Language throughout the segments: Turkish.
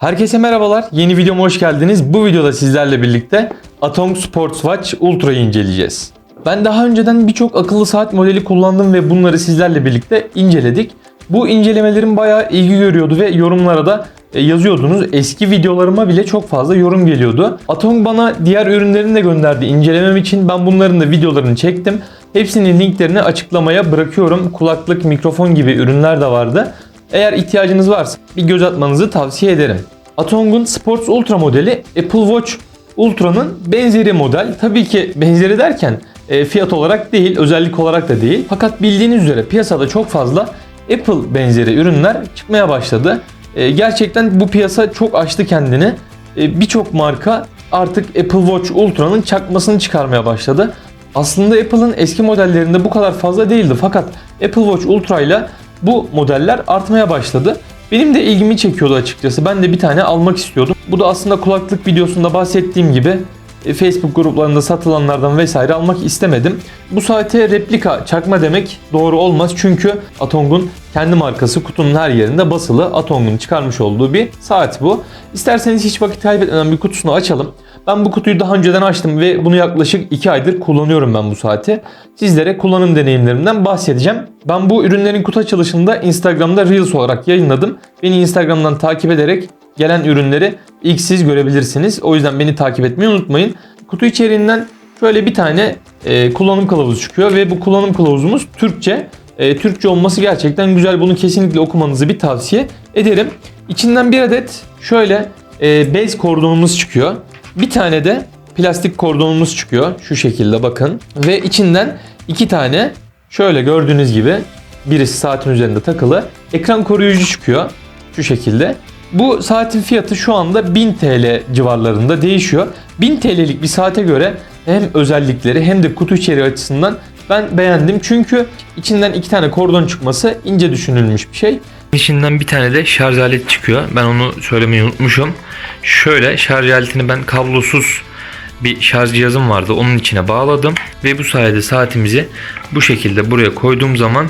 Herkese merhabalar. Yeni videoma hoş geldiniz. Bu videoda sizlerle birlikte Atong Sports Watch Ultra'yı inceleyeceğiz. Ben daha önceden birçok akıllı saat modeli kullandım ve bunları sizlerle birlikte inceledik. Bu incelemelerim bayağı ilgi görüyordu ve yorumlara da e, yazıyordunuz. Eski videolarıma bile çok fazla yorum geliyordu. Atong bana diğer ürünlerini de gönderdi incelemem için. Ben bunların da videolarını çektim. Hepsinin linklerini açıklamaya bırakıyorum. Kulaklık, mikrofon gibi ürünler de vardı. Eğer ihtiyacınız varsa bir göz atmanızı tavsiye ederim. Atong'un Sports Ultra modeli Apple Watch Ultra'nın benzeri model. Tabii ki benzeri derken e, fiyat olarak değil, özellik olarak da değil. Fakat bildiğiniz üzere piyasada çok fazla Apple benzeri ürünler çıkmaya başladı. E, gerçekten bu piyasa çok açtı kendini. E, Birçok marka artık Apple Watch Ultra'nın çakmasını çıkarmaya başladı. Aslında Apple'ın eski modellerinde bu kadar fazla değildi fakat Apple Watch Ultra ile bu modeller artmaya başladı. Benim de ilgimi çekiyordu açıkçası. Ben de bir tane almak istiyordum. Bu da aslında kulaklık videosunda bahsettiğim gibi e, Facebook gruplarında satılanlardan vesaire almak istemedim. Bu saate replika çakma demek doğru olmaz çünkü Atong'un kendi markası kutunun her yerinde basılı Atong'un çıkarmış olduğu bir saat bu. İsterseniz hiç vakit kaybetmeden bir kutusunu açalım. Ben bu kutuyu daha önceden açtım ve bunu yaklaşık 2 aydır kullanıyorum ben bu saati. Sizlere kullanım deneyimlerimden bahsedeceğim. Ben bu ürünlerin kutu açılışında Instagram'da Reels olarak yayınladım. Beni Instagram'dan takip ederek gelen ürünleri ilk siz görebilirsiniz. O yüzden beni takip etmeyi unutmayın. Kutu içeriğinden şöyle bir tane e, kullanım kılavuzu çıkıyor ve bu kullanım kılavuzumuz Türkçe. E, Türkçe olması gerçekten güzel. Bunu kesinlikle okumanızı bir tavsiye ederim. İçinden bir adet şöyle e, bez kordonumuz çıkıyor. Bir tane de plastik kordonumuz çıkıyor. Şu şekilde bakın. Ve içinden iki tane şöyle gördüğünüz gibi birisi saatin üzerinde takılı. Ekran koruyucu çıkıyor. Şu şekilde. Bu saatin fiyatı şu anda 1000 TL civarlarında değişiyor. 1000 TL'lik bir saate göre hem özellikleri hem de kutu içeriği açısından ben beğendim. Çünkü içinden iki tane kordon çıkması ince düşünülmüş bir şey. İçinden bir tane de şarj aleti çıkıyor. Ben onu söylemeyi unutmuşum. Şöyle şarj aletini ben kablosuz bir şarj cihazım vardı. Onun içine bağladım ve bu sayede saatimizi bu şekilde buraya koyduğum zaman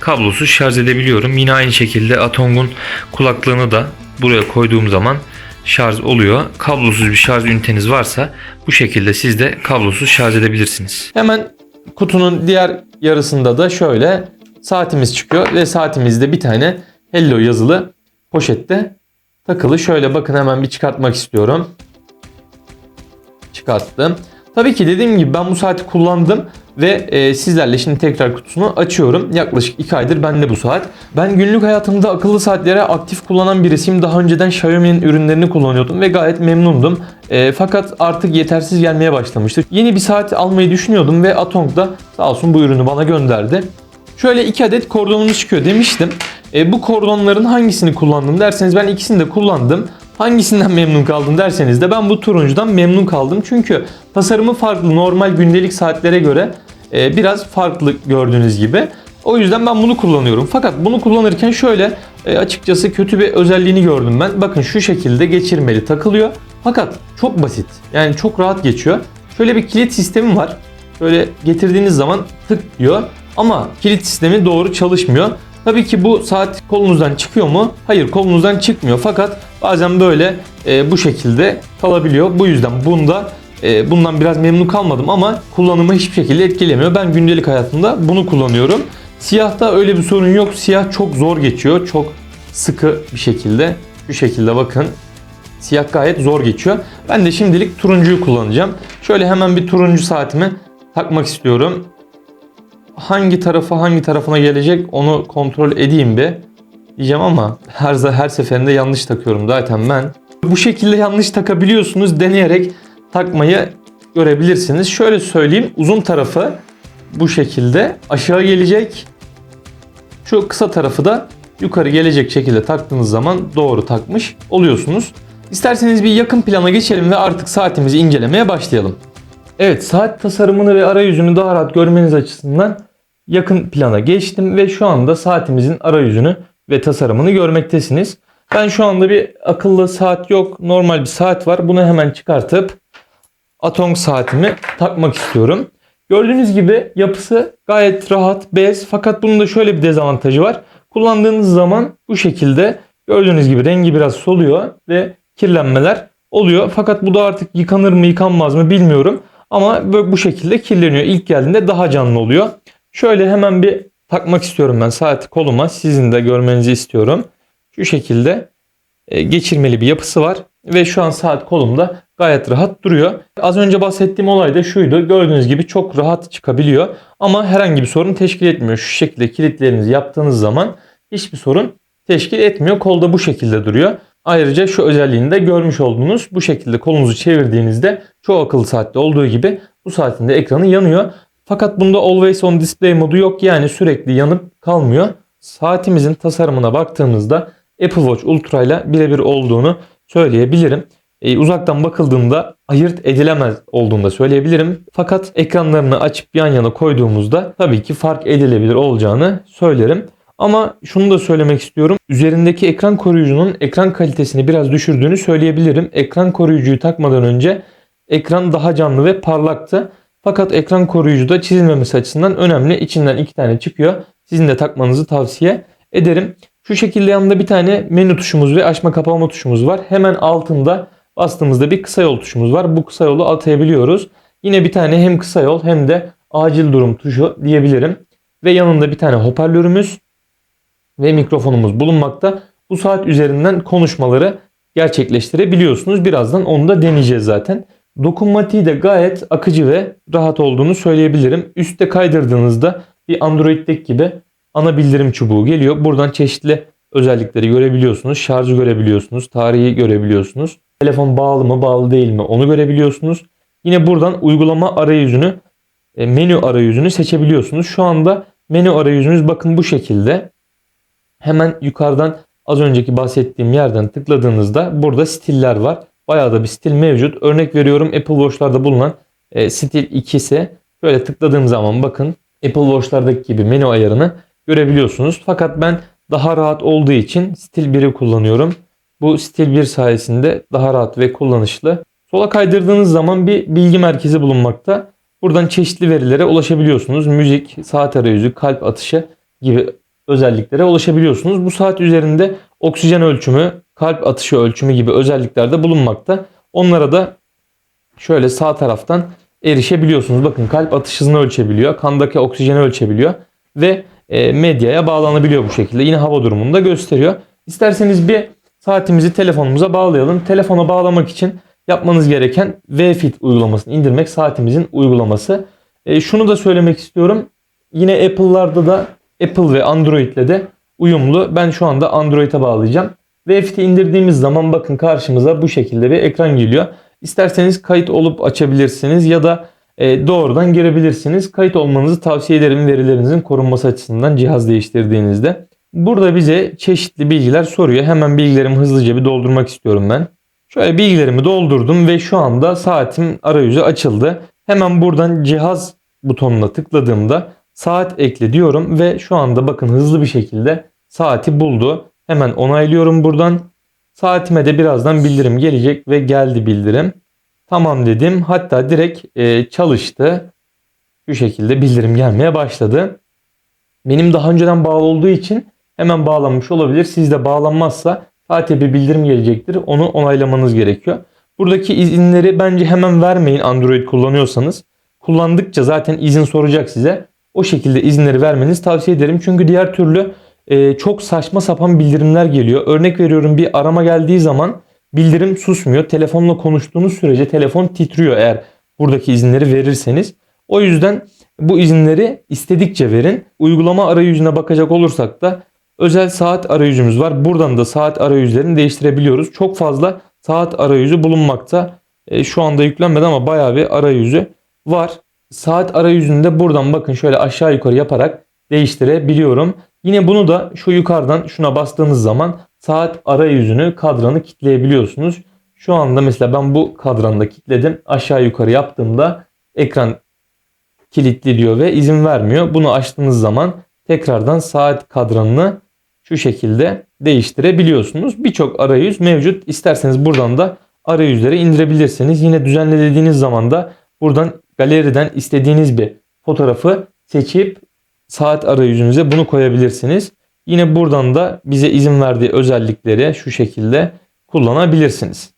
kablosuz şarj edebiliyorum. Yine aynı şekilde Atong'un kulaklığını da buraya koyduğum zaman şarj oluyor. Kablosuz bir şarj üniteniz varsa bu şekilde siz de kablosuz şarj edebilirsiniz. Hemen kutunun diğer yarısında da şöyle saatimiz çıkıyor ve saatimizde bir tane Hello yazılı poşette takılı. Şöyle bakın hemen bir çıkartmak istiyorum. Çıkarttım. Tabii ki dediğim gibi ben bu saati kullandım ve e, sizlerle şimdi tekrar kutusunu açıyorum. Yaklaşık 2 aydır bende bu saat. Ben günlük hayatımda akıllı saatlere aktif kullanan birisiyim. Daha önceden Xiaomi'nin ürünlerini kullanıyordum ve gayet memnundum. E, fakat artık yetersiz gelmeye başlamıştı. Yeni bir saat almayı düşünüyordum ve Atong da sağ olsun bu ürünü bana gönderdi. Şöyle 2 adet kordonumuz çıkıyor demiştim. E, bu kordonların hangisini kullandım derseniz ben ikisini de kullandım. Hangisinden memnun kaldım derseniz de ben bu turuncudan memnun kaldım. Çünkü tasarımı farklı normal gündelik saatlere göre e, biraz farklı gördüğünüz gibi. O yüzden ben bunu kullanıyorum. Fakat bunu kullanırken şöyle e, açıkçası kötü bir özelliğini gördüm ben. Bakın şu şekilde geçirmeli takılıyor. Fakat çok basit. Yani çok rahat geçiyor. Şöyle bir kilit sistemi var. Şöyle getirdiğiniz zaman tık diyor. Ama kilit sistemi doğru çalışmıyor. Tabii ki bu saat kolunuzdan çıkıyor mu? Hayır kolunuzdan çıkmıyor. Fakat bazen böyle e, bu şekilde kalabiliyor. Bu yüzden bunda e, bundan biraz memnun kalmadım ama kullanımı hiçbir şekilde etkilemiyor. Ben gündelik hayatımda bunu kullanıyorum. Siyahta öyle bir sorun yok. Siyah çok zor geçiyor. Çok sıkı bir şekilde. Şu şekilde bakın. Siyah gayet zor geçiyor. Ben de şimdilik turuncuyu kullanacağım. Şöyle hemen bir turuncu saatimi takmak istiyorum hangi tarafa hangi tarafına gelecek onu kontrol edeyim bir diyeceğim ama her her seferinde yanlış takıyorum zaten ben. Bu şekilde yanlış takabiliyorsunuz deneyerek takmayı görebilirsiniz. Şöyle söyleyeyim uzun tarafı bu şekilde aşağı gelecek. Şu kısa tarafı da yukarı gelecek şekilde taktığınız zaman doğru takmış oluyorsunuz. İsterseniz bir yakın plana geçelim ve artık saatimizi incelemeye başlayalım. Evet saat tasarımını ve arayüzünü daha rahat görmeniz açısından yakın plana geçtim ve şu anda saatimizin arayüzünü ve tasarımını görmektesiniz. Ben şu anda bir akıllı saat yok normal bir saat var. Bunu hemen çıkartıp Atong saatimi takmak istiyorum. Gördüğünüz gibi yapısı gayet rahat, bez fakat bunun da şöyle bir dezavantajı var. Kullandığınız zaman bu şekilde Gördüğünüz gibi rengi biraz soluyor ve kirlenmeler oluyor. Fakat bu da artık yıkanır mı yıkanmaz mı bilmiyorum. Ama böyle bu şekilde kirleniyor. İlk geldiğinde daha canlı oluyor. Şöyle hemen bir takmak istiyorum ben saati koluma. Sizin de görmenizi istiyorum. Şu şekilde e, geçirmeli bir yapısı var. Ve şu an saat kolumda gayet rahat duruyor. Az önce bahsettiğim olay da şuydu. Gördüğünüz gibi çok rahat çıkabiliyor. Ama herhangi bir sorun teşkil etmiyor. Şu şekilde kilitlerinizi yaptığınız zaman hiçbir sorun teşkil etmiyor. Kolda bu şekilde duruyor. Ayrıca şu özelliğini de görmüş oldunuz. Bu şekilde kolunuzu çevirdiğinizde çoğu akıllı saatte olduğu gibi bu saatin de ekranı yanıyor. Fakat bunda Always On Display modu yok. Yani sürekli yanıp kalmıyor. Saatimizin tasarımına baktığımızda Apple Watch Ultra ile birebir olduğunu söyleyebilirim. E, uzaktan bakıldığında ayırt edilemez olduğunu da söyleyebilirim. Fakat ekranlarını açıp yan yana koyduğumuzda tabii ki fark edilebilir olacağını söylerim. Ama şunu da söylemek istiyorum. Üzerindeki ekran koruyucunun ekran kalitesini biraz düşürdüğünü söyleyebilirim. Ekran koruyucuyu takmadan önce ekran daha canlı ve parlaktı. Fakat ekran koruyucu da çizilmemesi açısından önemli. İçinden iki tane çıkıyor. Sizin de takmanızı tavsiye ederim. Şu şekilde yanında bir tane menü tuşumuz ve açma kapama tuşumuz var. Hemen altında bastığımızda bir kısa yol tuşumuz var. Bu kısa yolu atayabiliyoruz. Yine bir tane hem kısa yol hem de acil durum tuşu diyebilirim. Ve yanında bir tane hoparlörümüz ve mikrofonumuz bulunmakta. Bu saat üzerinden konuşmaları gerçekleştirebiliyorsunuz. Birazdan onu da deneyeceğiz zaten. Dokunmatiği de gayet akıcı ve rahat olduğunu söyleyebilirim. Üste kaydırdığınızda bir Android'deki gibi ana bildirim çubuğu geliyor. Buradan çeşitli özellikleri görebiliyorsunuz. Şarjı görebiliyorsunuz. Tarihi görebiliyorsunuz. Telefon bağlı mı bağlı değil mi onu görebiliyorsunuz. Yine buradan uygulama arayüzünü e, menü arayüzünü seçebiliyorsunuz. Şu anda menü arayüzünüz bakın bu şekilde. Hemen yukarıdan az önceki bahsettiğim yerden tıkladığınızda burada stiller var. Bayağı da bir stil mevcut. Örnek veriyorum Apple Watch'larda bulunan e, stil 2 ise şöyle tıkladığım zaman bakın Apple Watch'lardaki gibi menü ayarını görebiliyorsunuz. Fakat ben daha rahat olduğu için stil 1'i kullanıyorum. Bu stil 1 sayesinde daha rahat ve kullanışlı. Sola kaydırdığınız zaman bir bilgi merkezi bulunmakta. Buradan çeşitli verilere ulaşabiliyorsunuz. Müzik, saat arayüzü, kalp atışı gibi özelliklere ulaşabiliyorsunuz. Bu saat üzerinde oksijen ölçümü, kalp atışı ölçümü gibi özellikler de bulunmakta. Onlara da şöyle sağ taraftan erişebiliyorsunuz. Bakın kalp atış hızını ölçebiliyor, kandaki oksijeni ölçebiliyor ve e, medyaya bağlanabiliyor bu şekilde. Yine hava durumunu da gösteriyor. İsterseniz bir saatimizi telefonumuza bağlayalım. Telefona bağlamak için yapmanız gereken VFit uygulamasını indirmek saatimizin uygulaması. E, şunu da söylemek istiyorum. Yine Apple'larda da Apple ve Android'le de uyumlu. Ben şu anda Android'e bağlayacağım. VFit'i indirdiğimiz zaman bakın karşımıza bu şekilde bir ekran geliyor. İsterseniz kayıt olup açabilirsiniz ya da e, doğrudan girebilirsiniz. Kayıt olmanızı tavsiye ederim verilerinizin korunması açısından cihaz değiştirdiğinizde. Burada bize çeşitli bilgiler soruyor. Hemen bilgilerimi hızlıca bir doldurmak istiyorum ben. Şöyle bilgilerimi doldurdum ve şu anda saatim arayüzü açıldı. Hemen buradan cihaz butonuna tıkladığımda saat ekle diyorum ve şu anda bakın hızlı bir şekilde saati buldu. Hemen onaylıyorum buradan. Saatime de birazdan bildirim gelecek ve geldi bildirim. Tamam dedim. Hatta direkt e, çalıştı. Şu şekilde bildirim gelmeye başladı. Benim daha önceden bağlı olduğu için hemen bağlanmış olabilir. Sizde bağlanmazsa saate bir bildirim gelecektir. Onu onaylamanız gerekiyor. Buradaki izinleri bence hemen vermeyin Android kullanıyorsanız. Kullandıkça zaten izin soracak size. O şekilde izinleri vermenizi tavsiye ederim. Çünkü diğer türlü e, çok saçma sapan bildirimler geliyor. Örnek veriyorum bir arama geldiği zaman bildirim susmuyor. Telefonla konuştuğunuz sürece telefon titriyor eğer buradaki izinleri verirseniz. O yüzden bu izinleri istedikçe verin. Uygulama arayüzüne bakacak olursak da özel saat arayüzümüz var. Buradan da saat arayüzlerini değiştirebiliyoruz. Çok fazla saat arayüzü bulunmakta. E, şu anda yüklenmedi ama bayağı bir arayüzü var. Saat arayüzünde buradan bakın şöyle aşağı yukarı yaparak değiştirebiliyorum. Yine bunu da şu yukarıdan şuna bastığınız zaman saat arayüzünü kadranı kitleyebiliyorsunuz. Şu anda mesela ben bu kadranı da kitledim. Aşağı yukarı yaptığımda ekran kilitli diyor ve izin vermiyor. Bunu açtığınız zaman tekrardan saat kadranını şu şekilde değiştirebiliyorsunuz. Birçok arayüz mevcut. İsterseniz buradan da arayüzleri indirebilirsiniz. Yine düzenlediğiniz zaman da buradan galeriden istediğiniz bir fotoğrafı seçip saat arayüzünüze bunu koyabilirsiniz. Yine buradan da bize izin verdiği özellikleri şu şekilde kullanabilirsiniz.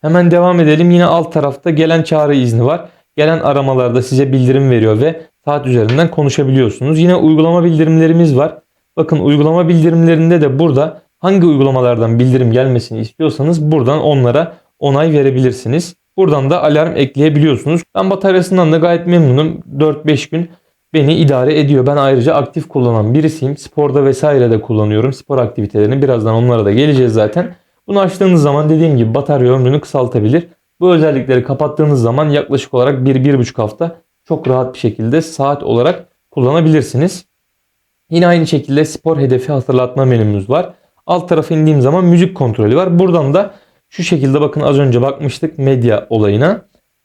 Hemen devam edelim. Yine alt tarafta gelen çağrı izni var. Gelen aramalarda size bildirim veriyor ve saat üzerinden konuşabiliyorsunuz. Yine uygulama bildirimlerimiz var. Bakın uygulama bildirimlerinde de burada hangi uygulamalardan bildirim gelmesini istiyorsanız buradan onlara onay verebilirsiniz. Buradan da alarm ekleyebiliyorsunuz. Ben bataryasından da gayet memnunum. 4-5 gün beni idare ediyor. Ben ayrıca aktif kullanan birisiyim. Sporda vesaire de kullanıyorum. Spor aktivitelerini birazdan onlara da geleceğiz zaten. Bunu açtığınız zaman dediğim gibi batarya ömrünü kısaltabilir. Bu özellikleri kapattığınız zaman yaklaşık olarak 1-1,5 hafta çok rahat bir şekilde saat olarak kullanabilirsiniz. Yine aynı şekilde spor hedefi hatırlatma menümüz var. Alt tarafa indiğim zaman müzik kontrolü var. Buradan da şu şekilde bakın az önce bakmıştık medya olayına.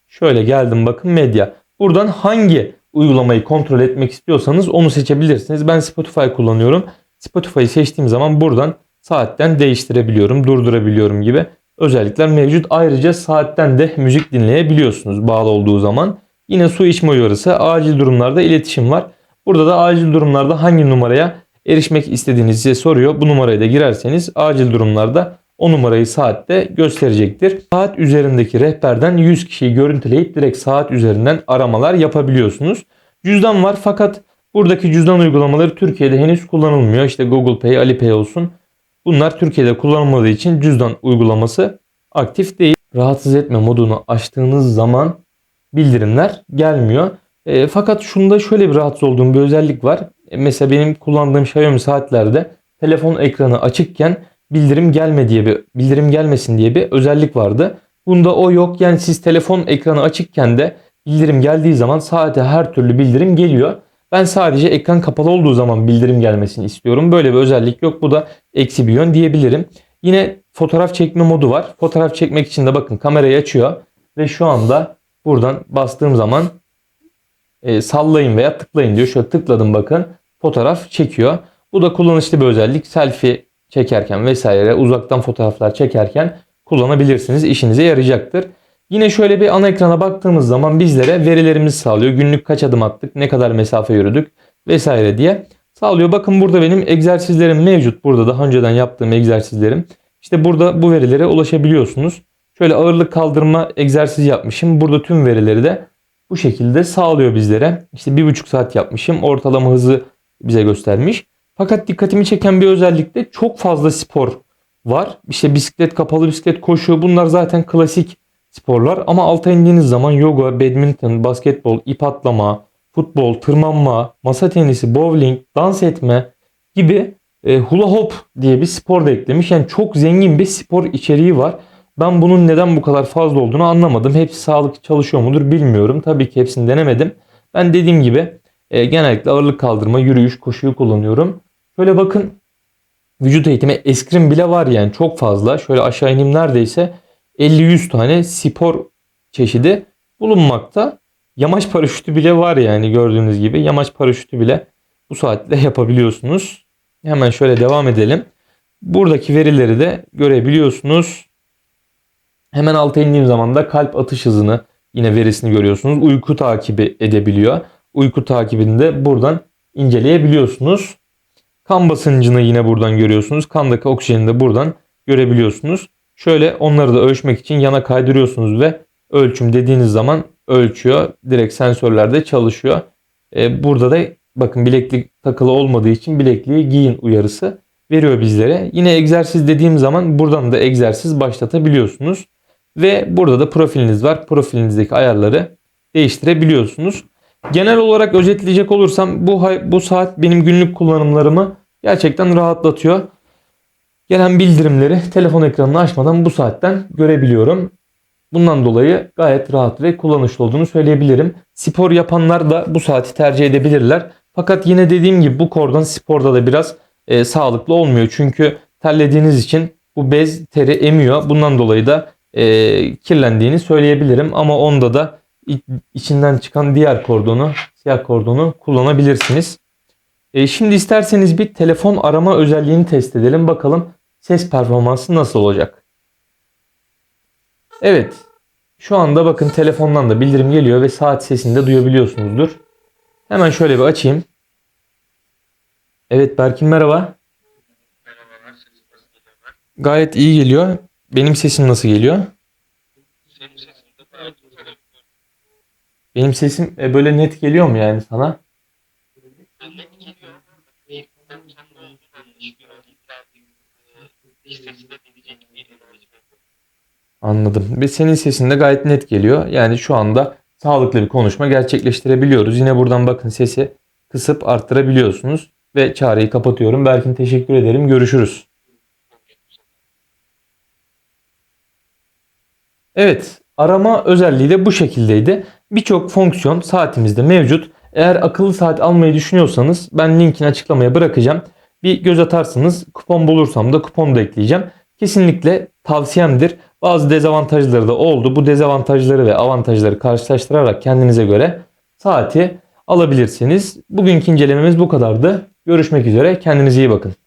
Şöyle geldim bakın medya. Buradan hangi uygulamayı kontrol etmek istiyorsanız onu seçebilirsiniz. Ben Spotify kullanıyorum. Spotify'ı seçtiğim zaman buradan saatten değiştirebiliyorum, durdurabiliyorum gibi özellikler mevcut. Ayrıca saatten de müzik dinleyebiliyorsunuz bağlı olduğu zaman. Yine su içme uyarısı, acil durumlarda iletişim var. Burada da acil durumlarda hangi numaraya erişmek istediğinizi size soruyor. Bu numarayı da girerseniz acil durumlarda o numarayı saatte gösterecektir. Saat üzerindeki rehberden 100 kişiyi görüntüleyip direkt saat üzerinden aramalar yapabiliyorsunuz. Cüzdan var fakat buradaki cüzdan uygulamaları Türkiye'de henüz kullanılmıyor. İşte Google Pay, Alipay olsun. Bunlar Türkiye'de kullanılmadığı için cüzdan uygulaması aktif değil. Rahatsız etme modunu açtığınız zaman bildirimler gelmiyor. E, fakat şunda şöyle bir rahatsız olduğum bir özellik var. E, mesela benim kullandığım Xiaomi saatlerde telefon ekranı açıkken bildirim gelme diye bir bildirim gelmesin diye bir özellik vardı. Bunda o yok. Yani siz telefon ekranı açıkken de bildirim geldiği zaman saate her türlü bildirim geliyor. Ben sadece ekran kapalı olduğu zaman bildirim gelmesini istiyorum. Böyle bir özellik yok. Bu da eksi bir yön diyebilirim. Yine fotoğraf çekme modu var. Fotoğraf çekmek için de bakın kamerayı açıyor ve şu anda buradan bastığım zaman e, sallayın veya tıklayın diyor. Şöyle tıkladım bakın fotoğraf çekiyor. Bu da kullanışlı bir özellik. Selfie çekerken vesaire uzaktan fotoğraflar çekerken kullanabilirsiniz. İşinize yarayacaktır. Yine şöyle bir ana ekrana baktığımız zaman bizlere verilerimizi sağlıyor. Günlük kaç adım attık, ne kadar mesafe yürüdük vesaire diye sağlıyor. Bakın burada benim egzersizlerim mevcut. Burada daha önceden yaptığım egzersizlerim. İşte burada bu verilere ulaşabiliyorsunuz. Şöyle ağırlık kaldırma egzersizi yapmışım. Burada tüm verileri de bu şekilde sağlıyor bizlere. İşte bir buçuk saat yapmışım. Ortalama hızı bize göstermiş. Fakat dikkatimi çeken bir özellik de çok fazla spor var. İşte bisiklet, kapalı bisiklet, koşu bunlar zaten klasik sporlar. Ama alta indiğiniz zaman yoga, badminton, basketbol, ip atlama, futbol, tırmanma, masa tenisi, bowling, dans etme gibi e, hula hop diye bir spor da eklemiş. Yani çok zengin bir spor içeriği var. Ben bunun neden bu kadar fazla olduğunu anlamadım. Hepsi sağlık çalışıyor mudur bilmiyorum. Tabii ki hepsini denemedim. Ben dediğim gibi e, genellikle ağırlık kaldırma, yürüyüş, koşuyu kullanıyorum. Şöyle bakın vücut eğitimi eskrim bile var yani çok fazla. Şöyle aşağı ineyim neredeyse 50-100 tane spor çeşidi bulunmakta. Yamaç paraşütü bile var yani gördüğünüz gibi. Yamaç paraşütü bile bu saatte yapabiliyorsunuz. Hemen şöyle devam edelim. Buradaki verileri de görebiliyorsunuz. Hemen alta indiğim zaman da kalp atış hızını yine verisini görüyorsunuz. Uyku takibi edebiliyor. Uyku takibini de buradan inceleyebiliyorsunuz. Kan basıncını yine buradan görüyorsunuz. Kandaki oksijeni de buradan görebiliyorsunuz. Şöyle onları da ölçmek için yana kaydırıyorsunuz ve ölçüm dediğiniz zaman ölçüyor. Direkt sensörlerde çalışıyor. Ee, burada da bakın bileklik takılı olmadığı için bilekliği giyin uyarısı veriyor bizlere. Yine egzersiz dediğim zaman buradan da egzersiz başlatabiliyorsunuz. Ve burada da profiliniz var. Profilinizdeki ayarları değiştirebiliyorsunuz. Genel olarak özetleyecek olursam bu bu saat benim günlük kullanımlarımı gerçekten rahatlatıyor. Gelen bildirimleri telefon ekranını açmadan bu saatten görebiliyorum. Bundan dolayı gayet rahat ve kullanışlı olduğunu söyleyebilirim. Spor yapanlar da bu saati tercih edebilirler. Fakat yine dediğim gibi bu kordon sporda da biraz e, sağlıklı olmuyor. Çünkü terlediğiniz için bu bez teri emiyor. Bundan dolayı da e, kirlendiğini söyleyebilirim. Ama onda da içinden çıkan diğer kordonu, siyah kordonu kullanabilirsiniz. E, şimdi isterseniz bir telefon arama özelliğini test edelim. Bakalım ses performansı nasıl olacak? Evet. Şu anda bakın telefondan da bildirim geliyor ve saat sesini de duyabiliyorsunuzdur. Hemen şöyle bir açayım. Evet Berkin merhaba. Merhabalar? Gayet iyi geliyor. Benim sesim nasıl geliyor? Senin sesin de gayet güzel geliyor. Benim sesim e, böyle net geliyor mu yani sana? Anladım. Ve senin sesin de gayet net geliyor. Yani şu anda sağlıklı bir konuşma gerçekleştirebiliyoruz. Yine buradan bakın sesi kısıp arttırabiliyorsunuz. Ve çağrıyı kapatıyorum. Berkin teşekkür ederim. Görüşürüz. Evet, arama özelliği de bu şekildeydi. Birçok fonksiyon saatimizde mevcut. Eğer akıllı saat almayı düşünüyorsanız ben linkini açıklamaya bırakacağım. Bir göz atarsınız. Kupon bulursam da kupon da ekleyeceğim. Kesinlikle tavsiyemdir. Bazı dezavantajları da oldu. Bu dezavantajları ve avantajları karşılaştırarak kendinize göre saati alabilirsiniz. Bugünkü incelememiz bu kadardı. Görüşmek üzere. Kendinize iyi bakın.